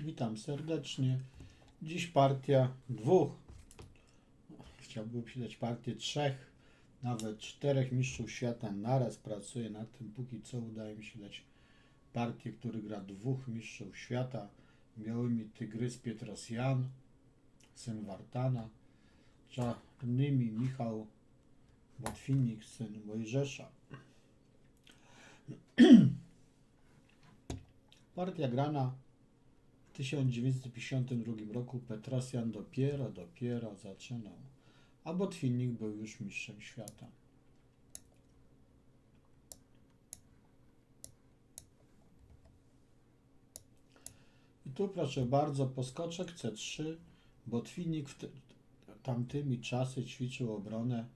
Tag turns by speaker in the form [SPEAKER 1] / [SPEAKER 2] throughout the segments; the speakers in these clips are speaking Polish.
[SPEAKER 1] Witam serdecznie. Dziś partia dwóch. Chciałbym się dać partię trzech, nawet czterech mistrzów świata naraz. Pracuję nad tym. Póki co udaje mi się dać partię, który gra dwóch mistrzów świata. Białymi Tygrys Pietrosjan, syn Wartana, czarnymi Michał Łatwinik, syn Mojżesza. Partia grana w 1952 roku Petrosjan dopiero, dopiero zaczynał, a Botwinnik był już mistrzem świata. I tu proszę bardzo, poskoczek C3, Botwinnik w tamtymi czasy ćwiczył obronę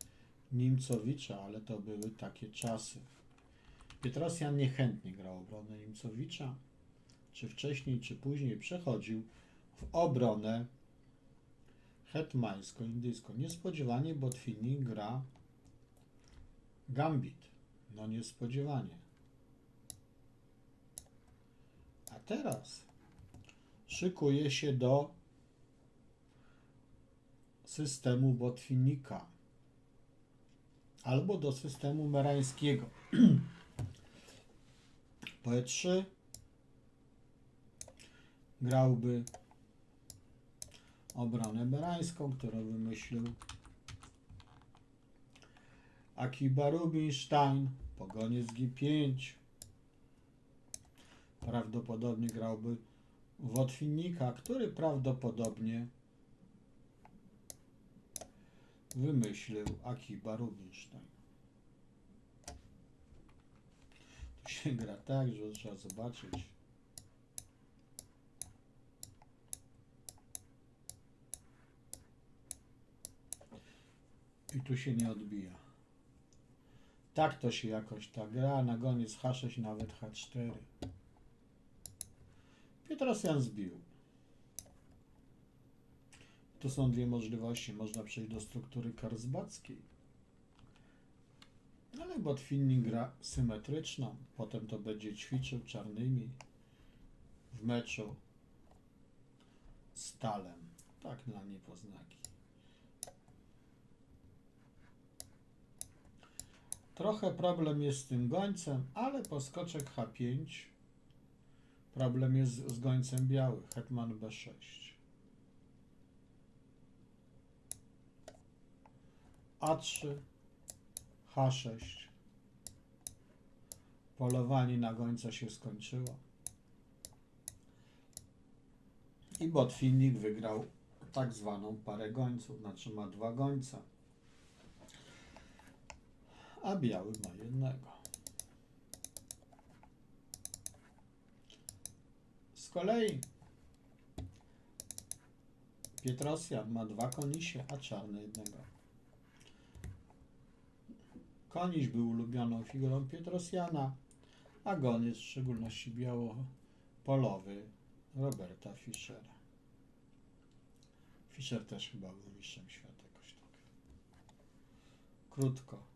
[SPEAKER 1] Nimcowicza, ale to były takie czasy. Pietrosjan niechętnie grał obronę Nimcowicza, czy wcześniej, czy później przechodził w obronę hetmańsko-indyjską. Niespodziewanie Botwinnik gra gambit. No niespodziewanie. A teraz szykuje się do systemu Botwinnika albo do systemu merańskiego. Po E3 grałby obronę merańską, którą wymyślił Akiba Rubinstein, pogoniec G5. Prawdopodobnie grałby Wotwinnika, który prawdopodobnie wymyślił Akiba Rubinstein. Tu się gra tak, że trzeba zobaczyć. I tu się nie odbija. Tak to się jakoś ta gra, na koniec H6, nawet H4. Pietrosjan zbił. Tu są dwie możliwości. Można przejść do struktury karzbackiej. Ale Botwinnik gra symetryczną. Potem to będzie ćwiczył czarnymi w meczu z Talem. Tak na niepoznaki. Trochę problem jest z tym gońcem, ale poskoczek H5. Problem jest z, gońcem biały. Hetman B6. A3, H6. Polowanie na gońca się skończyło. I Botwinnik wygrał tak zwaną parę gońców, znaczy ma dwa gońca. A biały ma jednego. Z kolei Pietrosjan ma dwa konisie, a czarny jednego. Koniś był ulubioną figurą Pietrosjana, a goniec, w szczególności białopolowy, Roberta Fischera. Fischer też chyba był mistrzem świata jakoś tak. Krótko.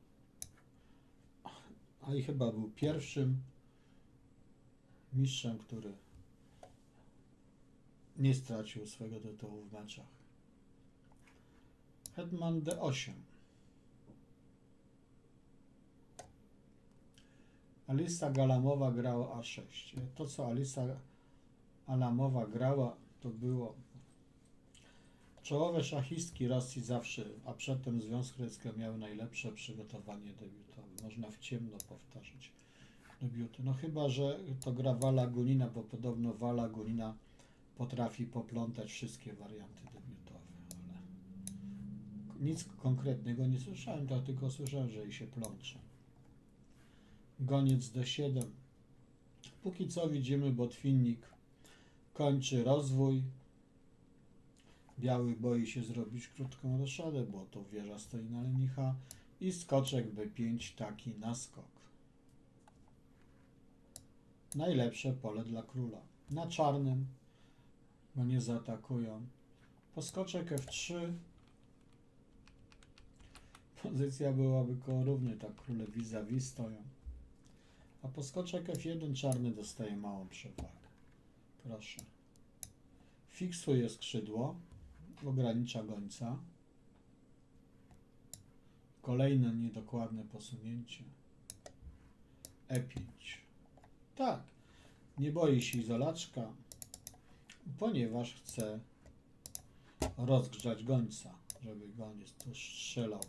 [SPEAKER 1] A i chyba był pierwszym mistrzem, który nie stracił swojego tytułu w meczach. Hetman D8. Alisa Galamowa grała A6. To, co Alisa Alamowa grała, to było czołowe szachistki Rosji zawsze, a przedtem Związku Radzieckiego miały najlepsze przygotowanie debiutowe. Można w ciemno powtarzać debiuty. No chyba, że to gra Wala Gunina, bo podobno Wala Gunina potrafi poplątać wszystkie warianty debiutowe, ale nic konkretnego nie słyszałem, to tylko słyszałem, że jej się plącze. Goniec D7. Póki co widzimy, Botwinnik kończy rozwój. Biały boi się zrobić krótką roszadę, bo to wieża stoi na lenicha i skoczek B5 taki na skok. Najlepsze pole dla króla. Na czarnym go nie zaatakują. Poskoczek F3. Pozycja byłaby koło równy, tak króle vis-a-vis stoją. A poskoczek F1 czarny dostaje małą przewagę. Proszę. Fiksuje skrzydło, ogranicza gońca. Kolejne niedokładne posunięcie. E5. Tak, nie boi się izolaczka, ponieważ chce rozgrzać gońca, żeby goniec tu strzelał.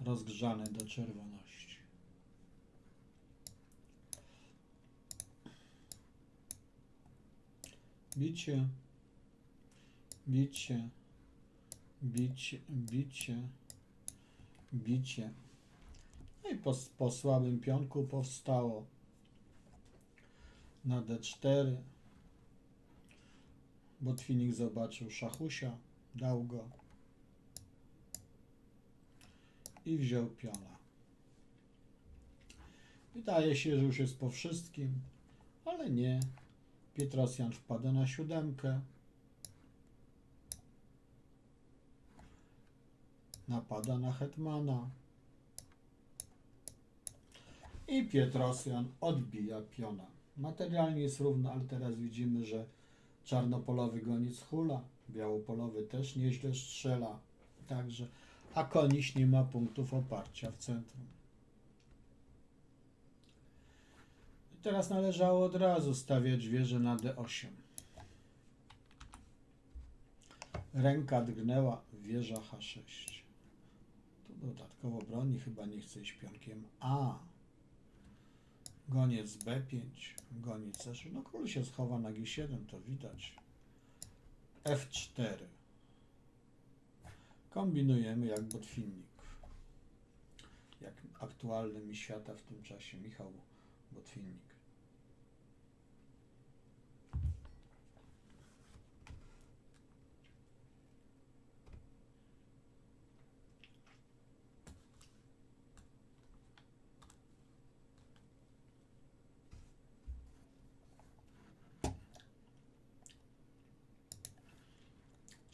[SPEAKER 1] Rozgrzany do czerwoności. Bicie, bicie, bicie, bicie, bicie. No i po, po słabym pionku powstało na D4. Botwinik zobaczył szachusia, dał go i wziął piona. Wydaje się, że już jest po wszystkim, ale nie. Pietrosjan wpada na siódemkę. Napada na hetmana. I Pietrosjan odbija piona. Materialnie jest równo, ale teraz widzimy, że czarnopolowy goniec hula, białopolowy też nieźle strzela. Także, a koniś nie ma punktów oparcia w centrum. I teraz należało od razu stawiać wieżę na D8. Ręka drgnęła, wieża H6. Dodatkowo broni, chyba nie chce iść pionkiem A. Goniec B5, goniec C6. No król się schowa na G7, to widać. F4. Kombinujemy jak botwinnik. Jak aktualny mi świata w tym czasie Michał Botwinnik.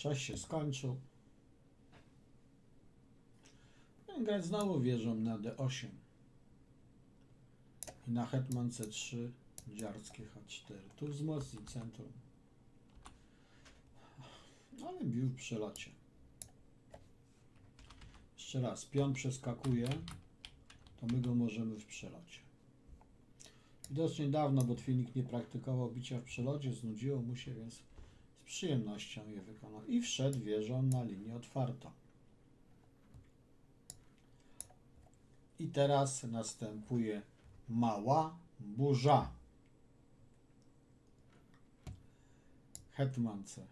[SPEAKER 1] Czas się skończył. Grać znowu wieżą na D8. I na hetman C3 dziarskie H4. Tu wzmocni centrum. Ale bił w przelocie. Jeszcze raz, pion przeskakuje, to my go możemy w przelocie. Widocznie dawno Botwinik nie praktykował bicia w przelocie, znudziło mu się, więc przyjemnością je wykonał. I wszedł wieżą na linię otwartą. I teraz następuje mała burza. Hetman C.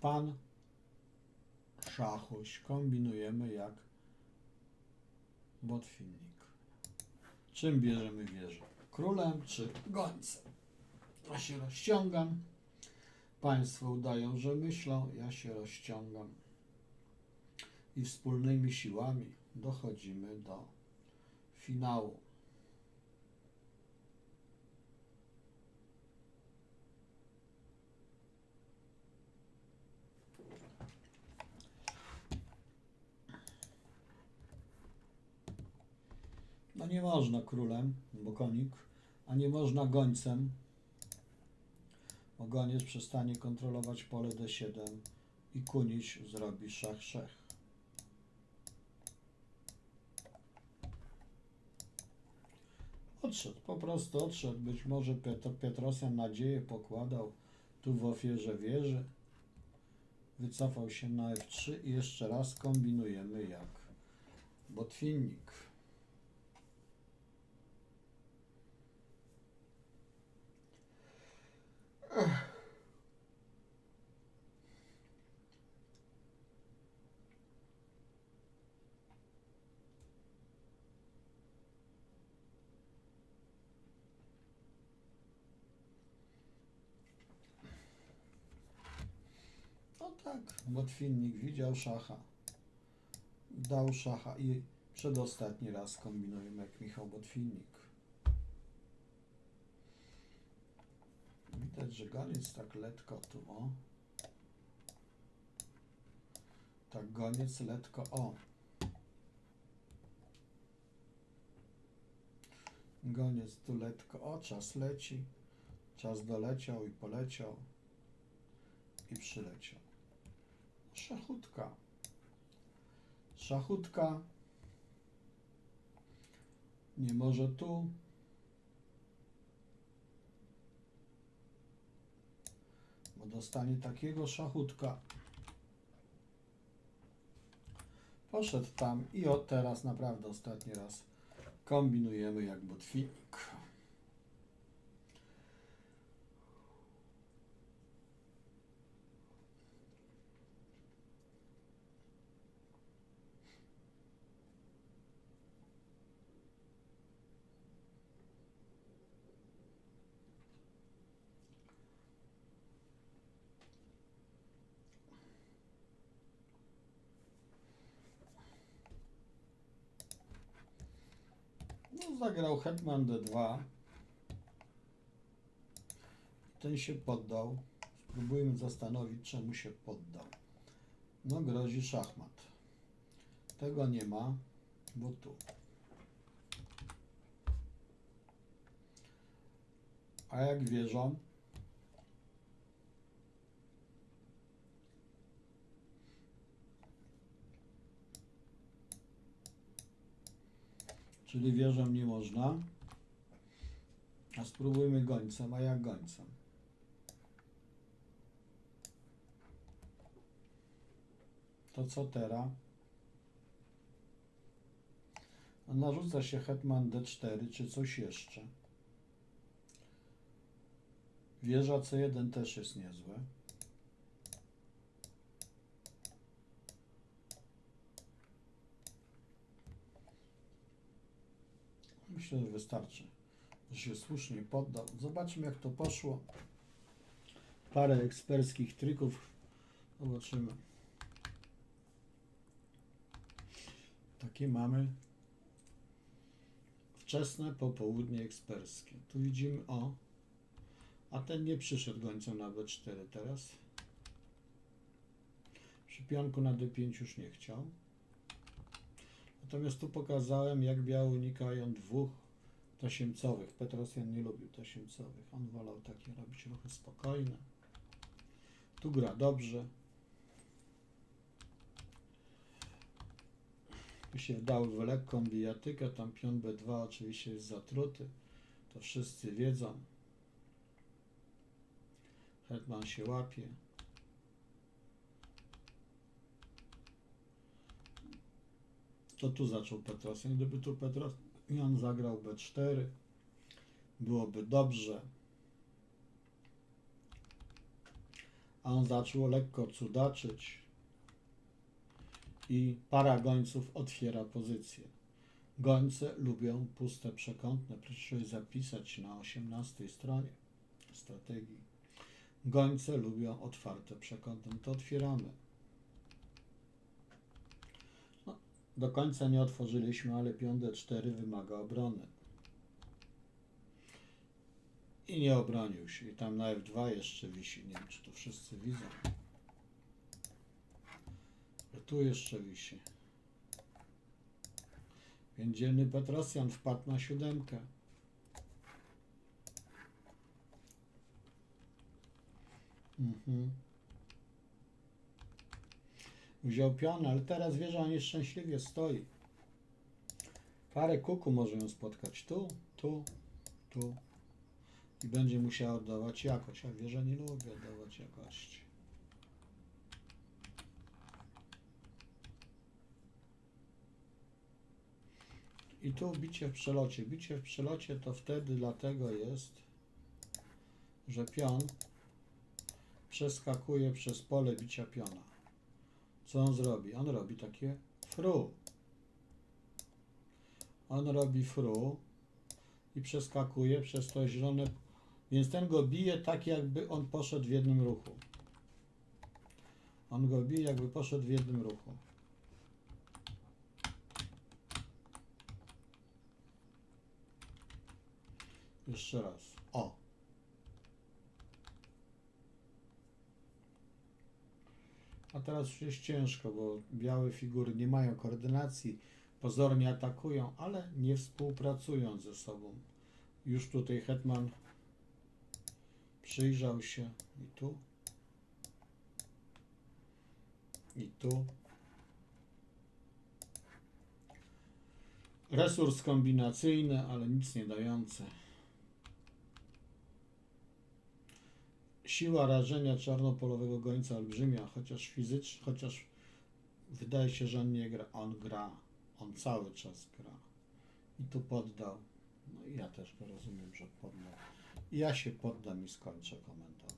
[SPEAKER 1] Pan szachuś. Kombinujemy jak botwinnik. Czym bierzemy wieżę? Królem czy gońcem? Ja się rozciągam. Państwo udają, że myślą. Ja się rozciągam. I wspólnymi siłami dochodzimy do finału. No nie można królem, bo konik, a nie można gońcem, bo goniec przestanie kontrolować pole D7 i kuniś zrobi szach szach. Odszedł, po prostu odszedł. Być może Piotr, Pietrosjan nadzieję pokładał tu w ofierze wieży. Wycofał się na F3 i jeszcze raz kombinujemy jak botwinnik. No tak, botwinnik widział szacha. Dał szacha i przedostatni raz kombinujemy jak Michał Botwinnik. Widać, że goniec tak letko tu, o. Tak, goniec letko, o. Goniec tu letko, o, czas leci. Czas doleciał i poleciał i przyleciał. Szachutka. Szachutka. Nie może tu. Bo dostanie takiego szachutka. Poszedł tam i od teraz naprawdę ostatni raz kombinujemy jak botwinik. Zagrał Hetman D2. Ten się poddał. Spróbujmy zastanowić, czemu się poddał. No, grozi szachmat. Tego nie ma, bo tu. A jak wierzą, czyli wieżą nie można, a spróbujmy gońcem, a jak gońcem? To co teraz? Narzuca się hetman d4, czy coś jeszcze? Wieża c1 też jest niezłe. Myślę, że wystarczy, że się słusznie poddał. Zobaczmy, jak to poszło. Parę eksperckich trików. Zobaczymy. Takie mamy wczesne popołudnie eksperckie. Tu widzimy o, a ten nie przyszedł gońcem na B4 teraz. Przy pionku na D5 już nie chciał. Natomiast tu pokazałem, jak białe unikają dwóch tasiemcowych. Petrosjan nie lubił tasiemcowych. On wolał takie robić ruchy spokojne. Tu gra dobrze. Tu się dał w lekką bijatykę. Tam pion B2 oczywiście jest zatruty. To wszyscy wiedzą. Hetman się łapie. To tu zaczął Petrosjan. Gdyby tu Petrosjan zagrał B4, byłoby dobrze. A on zaczął lekko cudaczyć i para gońców otwiera pozycję. Gońce lubią puste przekątne. Proszę zapisać na 18 stronie strategii. Gońce lubią otwarte przekątne. To otwieramy. Do końca nie otworzyliśmy, ale pion D4 wymaga obrony. I nie obronił się. I tam na F2 jeszcze wisi. Nie wiem, czy to wszyscy widzą. Ale tu jeszcze wisi. Więc dzielny Petrosjan wpadł na siódemkę. Mhm. Wziął pion, ale teraz wieża nieszczęśliwie stoi. Parę kuku może ją spotkać tu, tu, tu. I będzie musiała oddawać jakość, a wieża nie lubi oddawać jakości. I tu bicie w przelocie. Bicie w przelocie to wtedy dlatego jest, że pion przeskakuje przez pole bicia piona. Co on zrobi? On robi takie fru. On robi fru i przeskakuje przez to zielone. Więc ten go bije tak, jakby on poszedł w jednym ruchu. On go bije, jakby poszedł w jednym ruchu. Jeszcze raz. O. A teraz już jest ciężko, bo białe figury nie mają koordynacji, pozornie atakują, ale nie współpracują ze sobą. Już tutaj Hetman Przyjrzał się i tu. I tu. Resurs kombinacyjny, ale nic nie dający. Siła rażenia czarnopolowego gońca olbrzymia, chociaż fizycznie, chociaż wydaje się, że on nie gra. On gra. On cały czas gra. I tu poddał. No i ja też go rozumiem, że poddał. Ja się poddam i skończę komentarz.